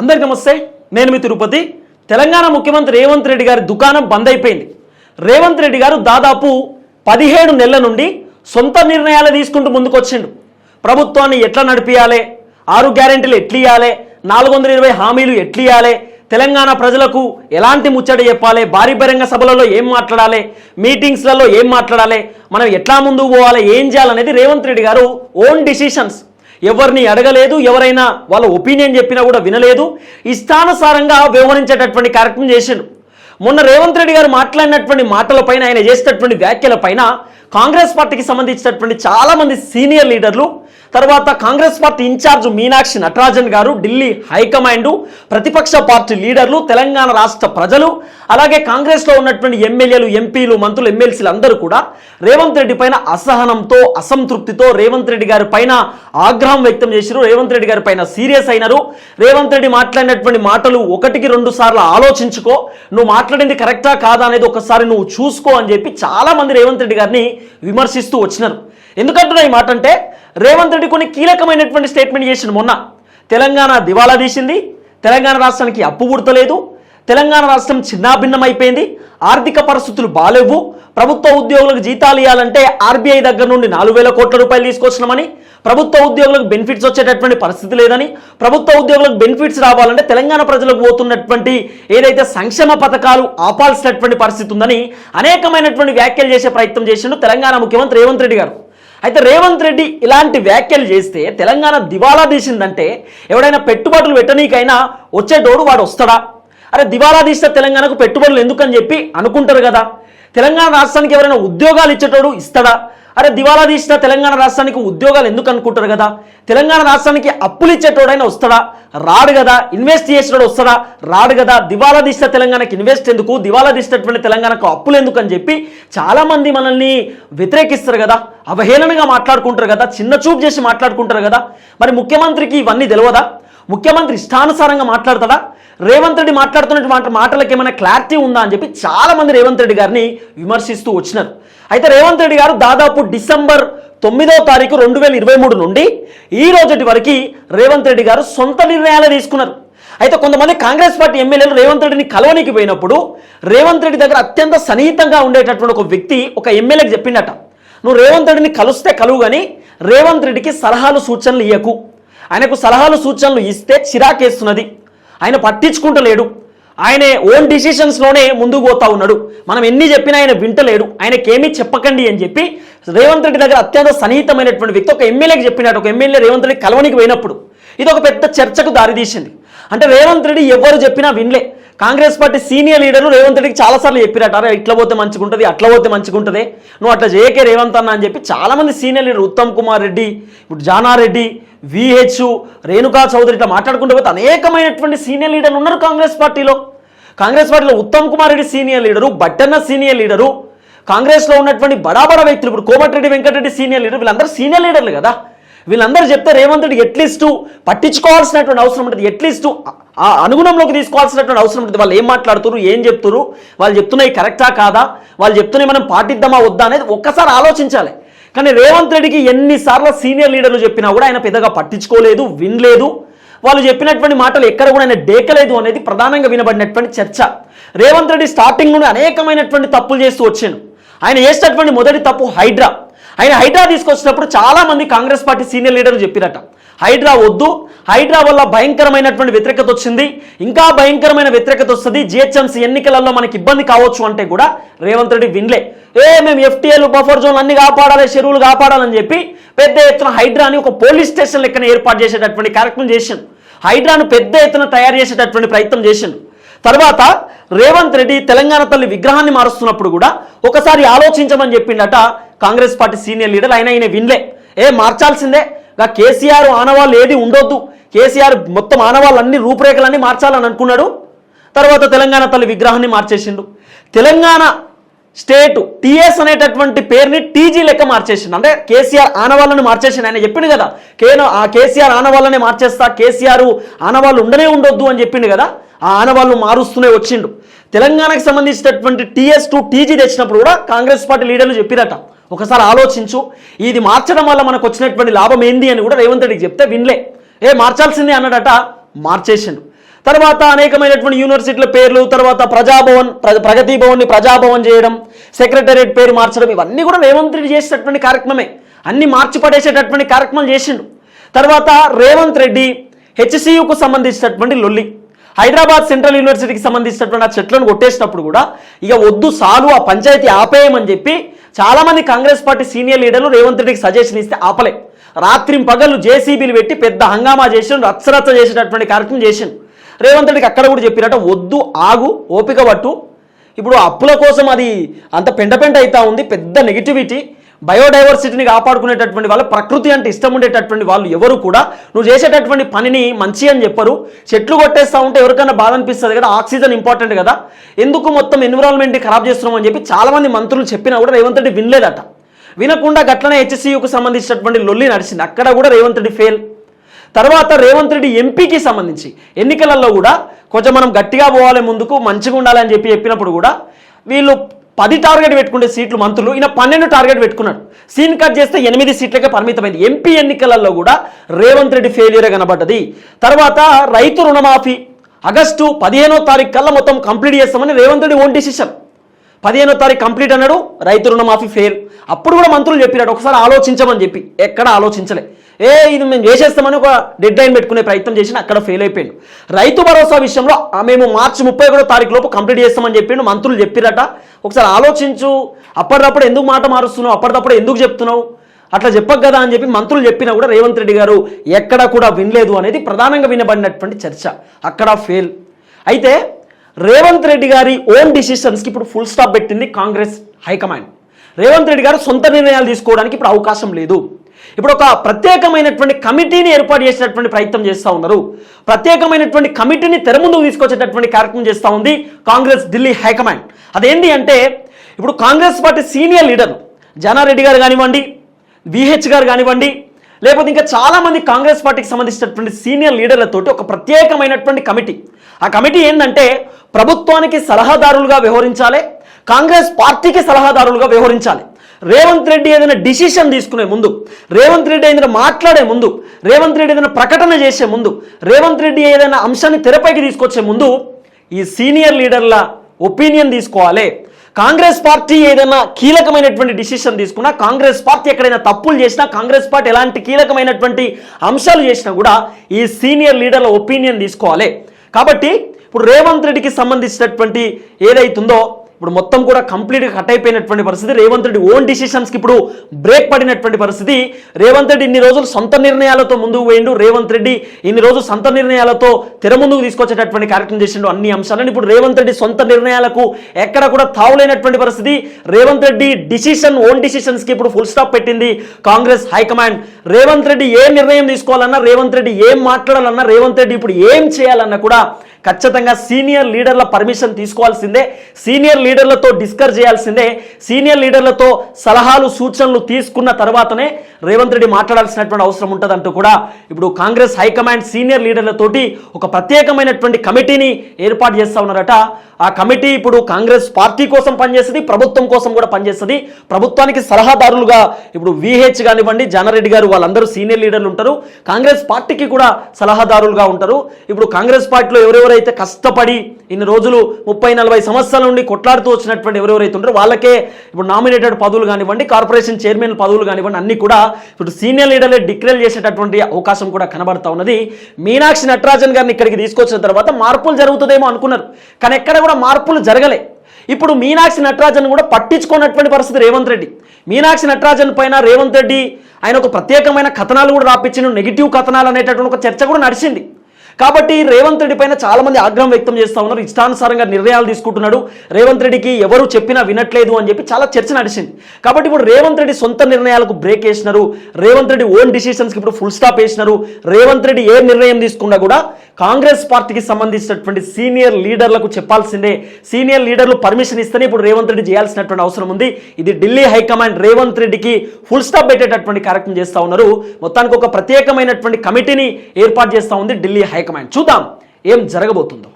అందరికీ నమస్తే నేను మీ తిరుపతి. తెలంగాణ ముఖ్యమంత్రి రేవంత్ రెడ్డి గారి దుకాణం బంద్ అయిపోయింది. రేవంత్ రెడ్డి గారు దాదాపు పదిహేడు నెలల నుండి సొంత నిర్ణయాలు తీసుకుంటూ ముందుకు వచ్చిండు ప్రభుత్వాన్ని ఎట్లా నడిపియాలి? ఆరు గ్యారెంటీలు ఎట్లియాలి నాలుగు వందల ఇరవై హామీలు ఎట్లియాలి తెలంగాణ ప్రజలకు ఎలాంటి ముచ్చట చెప్పాలి? భారీ బహిరంగ సభలలో ఏం మాట్లాడాలి? మీటింగ్స్లలో ఏం మాట్లాడాలి? మనం ఎట్లా ముందుకు పోవాలి? ఏం చేయాలనేది రేవంత్ రెడ్డి గారు ఓన్ డిసిషన్స్. ఎవరిని అడగలేదు ఎవరైనా వాళ్ళ ఒపీనియన్ చెప్పినా కూడా వినలేదు. ఇష్టానుసారంగా వ్యవహరించేటటువంటి కార్యక్రమం చేసిండు. మొన్న రేవంత్ రెడ్డి గారు మాట్లాడినటువంటి మాటలపైన ఆయన చేసేటటువంటి వ్యాఖ్యలపైన కాంగ్రెస్ పార్టీకి సంబంధించినటువంటి చాలామంది సీనియర్ లీడర్లు తర్వాత Congress party incharge Meenakshi Natarajan garu Delhi high command ప్రతిపక్ష పార్టీ లీడర్లు తెలంగాణ రాష్ట్ర ప్రజలు అలాగే కాంగ్రెస్లో ఉన్నటువంటి ఎమ్మెల్యేలు ఎంపీలు మంత్రులు ఎమ్మెల్సీలు అందరూ కూడా రేవంత్ రెడ్డి పైన అసహనంతో అసంతృప్తితో రేవంత్ రెడ్డి గారి పైన ఆగ్రహం వ్యక్తం చేశారు. రేవంత్ రెడ్డి గారి పైన సీరియస్ అయినారు. రేవంత్ రెడ్డి మాట్లాడినటువంటి మాటలు ఒకటికి రెండు సార్లు ఆలోచించుకో. నువ్వు మాట్లాడింది కరెక్టా కాదా అనేది ఒకసారి నువ్వు చూసుకో అని చెప్పి చాలా మంది రేవంత్ రెడ్డి గారిని విమర్శిస్తూ వచ్చినారు. ఎందుకంటున్నా ఈ మాట అంటే రేవంత్ రెడ్డి కొన్ని కీలకమైనటువంటి స్టేట్మెంట్ చేసిన మొన్న. తెలంగాణ దివాలా తీసింది. తెలంగాణ రాష్ట్రానికి అప్పు పుడతలేదు. తెలంగాణ రాష్ట్రం చిన్నాభిన్నమైపోయింది. ఆర్థిక పరిస్థితులు బాలేవు. ప్రభుత్వ ఉద్యోగులకు జీతాలు ఇవ్వాలంటే ఆర్బీఐ దగ్గర నుండి నాలుగు వేల కోట్ల రూపాయలు తీసుకొచ్చినామని ప్రభుత్వ ఉద్యోగులకు బెనిఫిట్స్ వచ్చేటటువంటి పరిస్థితి లేదని ప్రభుత్వ ఉద్యోగులకు బెనిఫిట్స్ రావాలంటే తెలంగాణ ప్రజలకు పోతున్నటువంటి ఏదైతే సంక్షేమ పథకాలు ఆపాల్సినటువంటి పరిస్థితి ఉందని అనేకమైనటువంటి వ్యాఖ్యలు చేసే ప్రయత్నం చేసిండు తెలంగాణ ముఖ్యమంత్రి రేవంత్ రెడ్డి గారు. అయితే రేవంత్ రెడ్డి ఇలాంటి వ్యాఖ్యలు చేస్తే తెలంగాణ దివాలా తీసిందంటే ఎవడైనా పెట్టుబడులు పెట్టనీకైనా వచ్చేటోడు వాడు వస్తాడా? అరే దివాలా తీస్తే తెలంగాణకు పెట్టుబడులు ఎందుకని చెప్పి అనుకుంటారు కదా? తెలంగాణ రాష్ట్రానికి ఎవరైనా ఉద్యోగాలు ఇచ్చేటోడు ఇస్తాడా? అరే దివాలా తీసిన తెలంగాణ రాష్ట్రానికి ఉద్యోగాలు ఎందుకు అనుకుంటారు కదా? తెలంగాణ రాష్ట్రానికి అప్పులు ఇచ్చేటోడైనా వస్తాడా? రాడు కదా ఇన్వెస్ట్ చేసేటోడు వస్తాడా? రాడు కదా దివాలా తీసిన తెలంగాణకి ఇన్వెస్ట్ ఎందుకు? దివాలా తీసినటువంటి తెలంగాణకు అప్పులు ఎందుకు అని చెప్పి చాలా మంది మనల్ని వ్యతిరేకిస్తారు కదా అవహేళనగా మాట్లాడుకుంటారు కదా చిన్న చూపు చేసి మాట్లాడుకుంటారు కదా. మరి ముఖ్యమంత్రికి ఇవన్నీ తెలియదా ముఖ్యమంత్రి ఇష్టానుసారంగా మాట్లాడతాడా? రేవంత్ రెడ్డి మాట్లాడుతున్నటువంటి మాటలకు ఏమైనా క్లారిటీ ఉందా అని చెప్పి చాలామంది రేవంత్ రెడ్డి గారిని విమర్శిస్తూ వచ్చినారు. అయితే రేవంత్ రెడ్డి గారు దాదాపు డిసెంబర్ తొమ్మిదో తారీఖు రెండు వేల ఇరవై మూడు నుండి ఈ రోజుటి వరకు రేవంత్ రెడ్డి గారు సొంత నిర్ణయాలు తీసుకున్నారు. అయితే కొంతమంది కాంగ్రెస్ పార్టీ ఎమ్మెల్యేలు రేవంత్ రెడ్డిని కలవనికి పోయినప్పుడు రేవంత్ రెడ్డి దగ్గర అత్యంత సన్నిహితంగా ఉండేటటువంటి ఒక వ్యక్తి ఒక ఎమ్మెల్యేకి చెప్పిండట. నువ్వు రేవంత్ రెడ్డిని కలుస్తే కలువు కానీ రేవంత్ రెడ్డికి సలహాలు సూచనలు ఇయ్యకు. ఆయనకు సలహాలు సూచనలు ఇస్తే చిరాకేస్తున్నది. ఆయన పట్టించుకుంటలేడు. ఆయన ఓన్ డిసిషన్స్లోనే ముందుకు పోతా ఉన్నాడు. మనం ఎన్ని చెప్పినా ఆయన వింటలేడు. ఆయనకేమీ చెప్పకండి అని చెప్పి రేవంత్ రెడ్డి దగ్గర అత్యంత సన్నిహితమైనటువంటి వ్యక్తి ఒక ఎమ్మెల్యేకి చెప్పినట్టు ఒక ఎమ్మెల్యే రేవంత్ రెడ్డి కలవనికి పోయినప్పుడు ఇది ఒక పెద్ద చర్చకు దారితీసింది అంటే రేవంత్ రెడ్డి ఎవరు చెప్పినా వినలే. కాంగ్రెస్ పార్టీ సీనియర్ లీడర్లు రేవంత్ రెడ్డికి చాలాసార్లు చెప్పిరట అరే ఇట్లా పోతే మంచిగుంటుంది అట్లా పోతే మంచిగుంటుంది. నువ్వు అట్లా చేయకే రేవంత్ అన్న అని చెప్పి చాలామంది సీనియర్ లీడర్ ఉత్తమ్ కుమార్ రెడ్డి ఇప్పుడు జానారెడ్డి విహెచ్ రేణుకా చౌదరి ఇట్లా మాట్లాడుకుంటూ పోతే అనేకమైనటువంటి సీనియర్ లీడర్లు ఉన్నారు కాంగ్రెస్ పార్టీలో. కాంగ్రెస్ పార్టీలో ఉత్తమ్ కుమార్ రెడ్డి సీనియర్ లీడరు బట్టన్న సీనియర్ లీడరు కాంగ్రెస్లో ఉన్నటువంటి బడా వ్యక్తులు ఇప్పుడు కోమటిరెడ్డి వెంకటరెడ్డి సీనియర్ లీడర్ వీళ్ళందరూ సీనియర్ లీడర్లు కదా. వీళ్ళందరూ చెప్తే రేవంత్ రెడ్డి ఎట్లీస్ట్ పట్టించుకోవాల్సినటువంటి అవసరం ఉంటుంది ఎట్లీస్ట్ ఆ అనుగుణంలోకి తీసుకోవాల్సినటువంటి అవసరం ఉంటుంది. వాళ్ళు ఏం మాట్లాడుతున్నారు ఏం చెప్తున్నారు వాళ్ళు చెప్తున్నాయి కరెక్టా కాదా? వాళ్ళు చెప్తున్నాయి మనం పాటిద్దామా వద్దా అనేది ఒక్కసారి ఆలోచించాలి. కానీ రేవంత్ రెడ్డికి ఎన్నిసార్లు సీనియర్ లీడర్లు చెప్పినా కూడా ఆయన పెద్దగా పట్టించుకోలేదు వినలేదు. వాళ్ళు చెప్పినటువంటి మాటలు ఎక్కడ కూడా ఆయన డేకలేదు అనేది ప్రధానంగా వినబడినటువంటి చర్చ. రేవంత్ రెడ్డి స్టార్టింగ్ నుండి అనేకమైనటువంటి తప్పులు చేస్తూ వచ్చాను ఆయన చేసినటువంటి మొదటి తప్పు హైడ్రా. ఆయన హైడ్రా తీసుకొచ్చినప్పుడు చాలా మంది కాంగ్రెస్ పార్టీ సీనియర్ లీడర్లు చెప్పిరట. హైడ్రా వద్దు హైడ్రా వల్ల భయంకరమైనటువంటి వ్యతిరేకత వచ్చింది ఇంకా భయంకరమైన వ్యతిరేకత వస్తుంది జిహెచ్ఎంసీ ఎన్నికలలో మనకి ఇబ్బంది కావచ్చు అంటే కూడా రేవంత్ రెడ్డి వినలే. ఏ మేము ఎఫ్టీఏలు బఫర్ జోన్ అన్ని కాపాడాలి చెరువులు కాపాడాలని చెప్పి పెద్ద ఎత్తున హైడ్రాని ఒక పోలీస్ స్టేషన్ లెక్కన ఏర్పాటు చేసేటటువంటి కార్యక్రమం చేశాను హైడ్రాను పెద్ద ఎత్తున తయారు చేసేటటువంటి ప్రయత్నం చేశాను తర్వాత రేవంత్ రెడ్డి తెలంగాణ తల్లి విగ్రహాన్ని మారుస్తున్నప్పుడు కూడా ఒకసారి ఆలోచించమని చెప్పిండట కాంగ్రెస్ పార్టీ సీనియర్ లీడర్. ఆయన ఆయన వినలే. ఏ మార్చాల్సిందే. కేసీఆర్ ఆనవాళ్ళు ఏది ఉండొద్దు. కేసీఆర్ మొత్తం ఆనవాళ్ళన్ని రూపురేఖలన్నీ మార్చాలని అనుకున్నాడు. తర్వాత తెలంగాణ తల్లి విగ్రహాన్ని మార్చేసిండు. తెలంగాణ స్టేట్ టీఎస్ అనేటటువంటి పేరుని టీజీ లెక్క మార్చేసిండు. అంటే కేసీఆర్ ఆనవాళ్ళని మార్చేసిండు. ఆయన చెప్పిండు కదా కేను ఆ కేసీఆర్ ఆనవాళ్ళని మార్చేస్తా కేసీఆర్ ఆనవాళ్ళు ఉండనే ఉండొద్దు అని చెప్పిండు కదా ఆ ఆనవాళ్ళు మారుస్తూనే వచ్చిండు. తెలంగాణకు సంబంధించినటువంటి టీఎస్ టు టీజీ తెచ్చినప్పుడు కూడా కాంగ్రెస్ పార్టీ లీడర్లు చెప్పిరట. ఒకసారి ఆలోచించు. ఇది మార్చడం వల్ల మనకు వచ్చినటువంటి లాభం ఏంది అని కూడా రేవంత్ రెడ్డికి చెప్తే వినలే. ఏ మార్చాల్సిందే అన్నాడట మార్చేసిండు. తర్వాత అనేకమైనటువంటి యూనివర్సిటీల పేర్లు తర్వాత ప్రజాభవన్ ప్ర- ప్రగతి భవన్ని ప్రజాభవన్ చేయడం సెక్రటరియట్ పేరు మార్చడం ఇవన్నీ కూడా రేవంత్ రెడ్డి చేసేటటువంటి కార్యక్రమమే అన్ని మార్చి పడేసేటటువంటి కార్యక్రమాలు చేసిండు. తర్వాత రేవంత్ రెడ్డి హెచ్సియుకు సంబంధించినటువంటి లొల్లి. హైదరాబాద్ సెంట్రల్ యూనివర్సిటీకి సంబంధించినటువంటి ఆ చెట్లను కొట్టేసినప్పుడు కూడా ఇక వద్దు సాలు ఆ పంచాయతీ ఆపేయమని చెప్పి చాలామంది కాంగ్రెస్ పార్టీ సీనియర్ లీడర్లు రేవంత్ రెడ్డికి సజెషన్ ఇస్తే ఆపలే. రాత్రి పగళ్ళు జేసీబీలు పెట్టి పెద్ద హంగామా చేసిండు రచ్చరచ్చ చేసేటటువంటి కార్యక్రమం చేశాను రేవంత్ రెడ్డికి అక్కడ కూడా చెప్పినట్ట వద్దు ఆగు ఓపిక పట్టు. ఇప్పుడు అప్పుల కోసం అది అంత పెంట పెంట అవుతా ఉంది పెద్ద నెగిటివిటీ బయోడైవర్సిటీని కాపాడుకునేటటువంటి వాళ్ళు ప్రకృతి అంటే ఇష్టం ఉండేటటువంటి వాళ్ళు ఎవరు కూడా నువ్వు చేసేటటువంటి పనిని మంచి అని చెప్పరు. చెట్లు కొట్టేస్తా ఉంటే ఎవరికైనా బాధ అనిపిస్తుంది కదా ఆక్సిజన్ ఇంపార్టెంట్ కదా. ఎందుకు మొత్తం ఎన్విరాన్మెంట్ని ఖరాబ్ చేస్తున్నాం అని చెప్పి చాలా మంది మంత్రులు చెప్పినా కూడా రేవంత్ రెడ్డి వినలేదట. వినకుండా గట్లనే హెచ్సియుకు సంబంధించినటువంటి లొల్లి నడిచింది. అక్కడ కూడా రేవంత్ రెడ్డి ఫెయిల్ తర్వాత రేవంత్ రెడ్డి ఎంపీకి సంబంధించి ఎన్నికలలో కూడా కొంచెం మనం గట్టిగా పోవాలి ముందుకు మంచిగా ఉండాలని చెప్పి చెప్పినప్పుడు కూడా వీళ్ళు పది టార్గెట్ పెట్టుకుంటే సీట్లు మంత్రులు ఈయన పన్నెండు టార్గెట్ పెట్టుకున్నాడు. సీన్ కట్ చేస్తే ఎనిమిది సీట్లకే పరిమితమైంది. ఎంపీ ఎన్నికలలో కూడా రేవంత్ రెడ్డి ఫెయిల్యూరే కనబడ్డది. తర్వాత రైతు రుణమాఫీ ఆగస్టు పదిహేనో తారీఖు కల్లా మొత్తం కంప్లీట్ చేస్తామని రేవంత్ రెడ్డి ఓన్ డిసిషన్ పదిహేనో తారీఖు కంప్లీట్ అన్నాడు రైతు రుణమాఫీ ఫెయిల్. అప్పుడు కూడా మంత్రులు చెప్పినాడు ఒకసారి ఆలోచించమని చెప్పి. ఎక్కడ ఆలోచించలే. ఏ ఇది మేము చేసేస్తామని ఒక డెడ్ లైన్ పెట్టుకునే ప్రయత్నం చేసిన అక్కడ ఫెయిల్ అయిపోయింది రైతు భరోసా విషయంలో ఆ మేము మార్చి ముప్పై ఒకటో తారీఖు లోపు కంప్లీట్ చేస్తామని చెప్పిండు మంత్రులు చెప్పిరట. ఒకసారి ఆలోచించు అప్పటిదప్పుడు ఎందుకు మాట మారుస్తున్నావు అప్పటిదప్పుడు ఎందుకు చెప్తున్నావు? అట్లా చెప్పకు కదా అని చెప్పి మంత్రులు చెప్పినా కూడా రేవంత్ రెడ్డి గారు ఎక్కడ కూడా వినలేదు అనేది ప్రధానంగా వినబడినటువంటి చర్చ. అక్కడ ఫెయిల్. అయితే రేవంత్ రెడ్డి గారి ఓన్ డిసిషన్స్కి ఇప్పుడు ఫుల్ స్టాప్ పెట్టింది కాంగ్రెస్ హైకమాండ్. రేవంత్ రెడ్డి గారు సొంత నిర్ణయాలు తీసుకోవడానికి ఇప్పుడు అవకాశం లేదు. ఇప్పుడు ఒక ప్రత్యేకమైనటువంటి కమిటీని ఏర్పాటు చేసేటటువంటి ప్రయత్నం చేస్తూ ఉన్నారు. ప్రత్యేకమైనటువంటి కమిటీని తెర ముందుకు తీసుకొచ్చేటటువంటి కార్యక్రమం చేస్తూ ఉంది కాంగ్రెస్ ఢిల్లీ హైకమాండ్. అదేంటి అంటే ఇప్పుడు Congress party senior leader Janareddy garu కానివ్వండి విహెచ్ గారు కానివ్వండి లేకపోతే ఇంకా చాలామంది కాంగ్రెస్ పార్టీకి సంబంధించినటువంటి సీనియర్ లీడర్లతోటి ఒక ప్రత్యేకమైనటువంటి కమిటీ ఆ కమిటీ ఏంటంటే ప్రభుత్వానికి సలహాదారులుగా వ్యవహరించాలి కాంగ్రెస్ పార్టీకి సలహాదారులుగా వ్యవహరించాలి. రేవంత్ రెడ్డి ఏదైనా డిసిషన్ తీసుకునే ముందు రేవంత్ రెడ్డి ఏదైనా మాట్లాడే ముందు రేవంత్ రెడ్డి ఏదైనా ప్రకటన చేసే ముందు రేవంత్ రెడ్డి ఏదైనా అంశాన్ని తెరపైకి తీసుకొచ్చే ముందు ఈ సీనియర్ లీడర్ల ఒపీనియన్ తీసుకోవాలి. కాంగ్రెస్ పార్టీ ఏదైనా కీలకమైనటువంటి డిసిషన్ తీసుకున్నా కాంగ్రెస్ పార్టీ ఎక్కడైనా తప్పులు చేసినా కాంగ్రెస్ పార్టీ ఎలాంటి కీలకమైనటువంటి అంశాలు చేసినా కూడా ఈ సీనియర్ లీడర్ల ఒపీనియన్ తీసుకోవాలి. కాబట్టి ఇప్పుడు రేవంత్ రెడ్డికి సంబంధించినటువంటి ఏదైతుందో ఇప్పుడు మొత్తం కూడా కంప్లీట్గా కట్ అయిపోయినటువంటి పరిస్థితి. రేవంత్ రెడ్డి ఓన్ డిసిషన్స్కి ఇప్పుడు బ్రేక్ పడినటువంటి పరిస్థితి. రేవంత్ రెడ్డి ఇన్ని రోజులు సొంత నిర్ణయాలతో ముందుకు పోయిండు. రేవంత్ రెడ్డి ఇన్ని రోజులు సొంత నిర్ణయాలతో తెర ముందుకు తీసుకొచ్చేటటువంటి కార్యక్రమం చేసిండు అన్ని అంశాలను. ఇప్పుడు రేవంత్ రెడ్డి సొంత నిర్ణయాలకు ఎక్కడ కూడా తావులేనటువంటి పరిస్థితి. రేవంత్ రెడ్డి డిసిషన్ ఓన్ డిసిషన్స్కి ఇప్పుడు ఫుల్ స్టాప్ పెట్టింది కాంగ్రెస్ హైకమాండ్. రేవంత్ రెడ్డి ఏ నిర్ణయం తీసుకోవాలన్నా రేవంత్ రెడ్డి ఏం మాట్లాడాలన్నా రేవంత్ రెడ్డి ఇప్పుడు ఏం చేయాలన్నా కూడా ఖచ్చితంగా సీనియర్ లీడర్ల పర్మిషన్ తీసుకోవాల్సిందే. సీనియర్ లీడర్లతో డిస్కస్ చేయాల్సిందే. సీనియర్ లీడర్లతో సలహాలు సూచనలు తీసుకున్న తర్వాతనే రేవంత్ రెడ్డి మాట్లాడాల్సినటువంటి అవసరం ఉంటుందంటూ కూడా ఇప్పుడు కాంగ్రెస్ హైకమాండ్ సీనియర్ లీడర్లతోటి ఒక ప్రత్యేకమైనటువంటి కమిటీని ఏర్పాటు చేస్తా ఉన్నారట. ఆ కమిటీ ఇప్పుడు కాంగ్రెస్ పార్టీ కోసం పనిచేస్తుంది ప్రభుత్వం కోసం కూడా పనిచేస్తుంది. ప్రభుత్వానికి సలహాదారులుగా ఇప్పుడు విహెచ్ కానివ్వండి జానారెడ్డి గారు వాళ్ళందరూ సీనియర్ లీడర్లు ఉంటారు. కాంగ్రెస్ పార్టీకి కూడా సలహాదారులుగా ఉంటారు. ఇప్పుడు కాంగ్రెస్ పార్టీలో ఎవరెవరైతే కష్టపడి ఇన్ని రోజులు ముప్పై నలభై సంవత్సరాల నుండి కొట్లాడుతూ వచ్చినటువంటి ఎవరెవరైతే ఉంటారో వాళ్ళకే ఇప్పుడు నామినేటెడ్ పదవులు కానివ్వండి కార్పొరేషన్ చైర్మన్ పదవులు కానివ్వండి అన్ని కూడా ఇప్పుడు సీనియర్ లీడర్లే డిక్లేర్ చేసేటటువంటి అవకాశం కూడా కనబడతా ఉన్నది. మీనాక్షి నటరాజన్ గారిని ఇక్కడికి తీసుకొచ్చిన తర్వాత మార్పులు జరుగుతుందేమో అనుకున్నారు. కానీ ఎక్కడ కూడా మార్పులు జరగలే. ఇప్పుడు మీనాక్షి నటరాజన్ కూడా పట్టించుకున్నటువంటి పరిస్థితి రేవంత్ రెడ్డి. మీనాక్షి నటరాజన్ పైన రేవంత్ రెడ్డి ఆయన ఒక ప్రత్యేకమైన కథనాలు కూడా రాపించిన నెగిటివ్ కథనాలు అనేటటువంటి ఒక చర్చ కూడా నడిచింది. కాబట్టి రేవంత్ రెడ్డి పైన చాలా మంది ఆగ్రహం వ్యక్తం చేస్తా ఉన్నారు. ఇష్టానుసారంగా నిర్ణయాలు తీసుకుంటున్నాడు. రేవంత్ రెడ్డికి ఎవరు చెప్పినా వినట్లేదు అని చెప్పి చాలా చర్చ నడిచింది. కాబట్టి ఇప్పుడు రేవంత్ రెడ్డి సొంత నిర్ణయాలకు బ్రేక్ వేసినారు. రేవంత్ రెడ్డి ఓన్ డిసిషన్స్కి ఇప్పుడు ఫుల్ స్టాప్ వేసినారు. రేవంత్ రెడ్డి ఏ నిర్ణయం తీసుకున్నా కూడా కాంగ్రెస్ పార్టీకి సంబంధించినటువంటి సీనియర్ లీడర్లకు చెప్పాల్సిందే. సీనియర్ లీడర్లు పర్మిషన్ ఇస్తేనే ఇప్పుడు రేవంత్ రెడ్డి చేయాల్సినటువంటి అవసరం ఉంది. ఇది ఢిల్లీ హైకమాండ్ రేవంత్ రెడ్డికి ఫుల్ స్టాప్ పెట్టేటటువంటి కార్యక్రమం చేస్తూ ఉన్నారు. మొత్తానికి ఒక ప్రత్యేకమైనటువంటి కమిటీని ఏర్పాటు చేస్తా ఉంది ఢిల్లీ హైకమాండ్. చూద్దాం ఏం జరగబోతుందో.